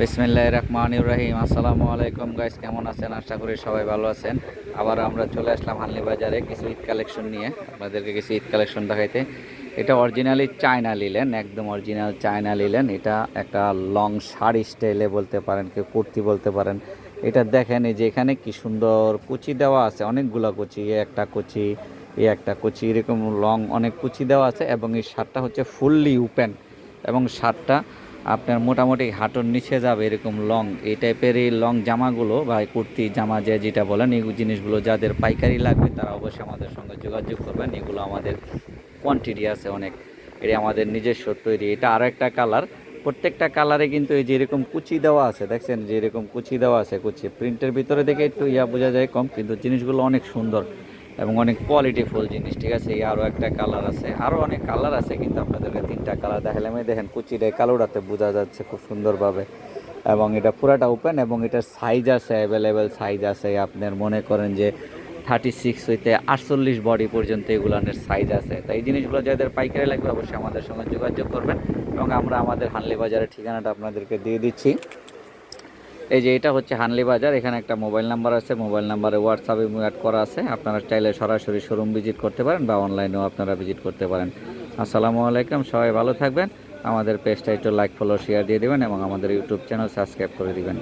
বিসমিল্লাহ রহমান ইব্রাহিম আসসালামু আলাইকুম গাইস, কেমন আছেন? আশা করি সবাই ভালো আছেন। আবার আমরা চলে আসলাম হানলি বাজারে কিছু ঈদ কালেকশন নিয়ে। আপনাদেরকে কিছু ঈদ কালেকশন দেখাইতে। এটা অরিজিনালি চায়না লিলেন, একদম অরিজিনাল চায়না লিলেন। এটা একটা লং শাড়ি স্টাইলে বলতে পারেন, কেউ কুর্তি বলতে পারেন। এটা দেখেন, এই যে এখানে কি সুন্দর কুচি দেওয়া আছে, অনেকগুলা কুচি, এ একটা কুচি, এ একটা কুচি, এরকম লং অনেক কুচি দেওয়া আছে। এবং এই শার্টটা হচ্ছে ফুললি ওপেন এবং শার্টটা আপনার মোটামুটি হাঁটুর নিচে যাবে এরকম লং এই টাইপের এই লং জামাগুলো বা কুর্তি, জামা যে যেটা বলেন, এই জিনিসগুলো যাদের পাইকারি লাগবে তারা অবশ্যই আমাদের সঙ্গে যোগাযোগ করবেন। এগুলো আমাদের কোয়ান্টিটি আছে অনেক। এটা আমাদের নিজস্ব তৈরি। এটা আরও একটা কালার প্রত্যেকটা কালারে কিন্তু এই যে এরকম কুচি দেওয়া আছে, দেখছেন? যেরকম কুচি দেওয়া আছে, কুচি। প্রিন্টের ভিতরে দেখে একটু ইয়া বোঝা যায় কম, কিন্তু জিনিসগুলো অনেক সুন্দর। এবং অনেক কোয়ালিটিফুল জিনিস, ঠিক আছে? আরও একটা কালার আছে। আরও অনেক কালার আছে, কিন্তু আপনাদেরকে তিনটা কালার দেখালাম এই দেখেন কুচিটা কালোটাতে বোঝা যাচ্ছে খুব সুন্দরভাবে। এবং এটা পুরাটা ওপেন এবং এটার সাইজ আছে অ্যাভেলেবেল সাইজ আছে। আপনার মনে করেন যে থার্টি সিক্স হইতে আটচল্লিশ বডি পর্যন্ত এগুলানের সাইজ আছে। তাই এই জিনিসগুলো যাদের পাইকারি লাগবে, অবশ্যই আমাদের সঙ্গে যোগাযোগ করবেন। এবং আমরা আমাদের হানলি বাজারের ঠিকানাটা আপনাদেরকে দিয়ে দিচ্ছি। এই যে এটা হচ্ছে হানলি বাজার, এখানে একটা মোবাইল নাম্বার আছে, মোবাইল নাম্বারে হোয়াটসঅ্যাপে অ্যাড করা আছে, আপনারা চাইলে সরাসরি শোরুম ভিজিট করতে পারেন বা অনলাইনেও আপনারা ভিজিট করতে পারেন। আসসালামু আলাইকুম, সবাই ভালো থাকবেন, আমাদের পেজটা একটু লাইক ফলো শেয়ার দিয়ে দেবেন এবং আমাদের ইউটিউব চ্যানেল সাবস্ক্রাইব করে দিবেন।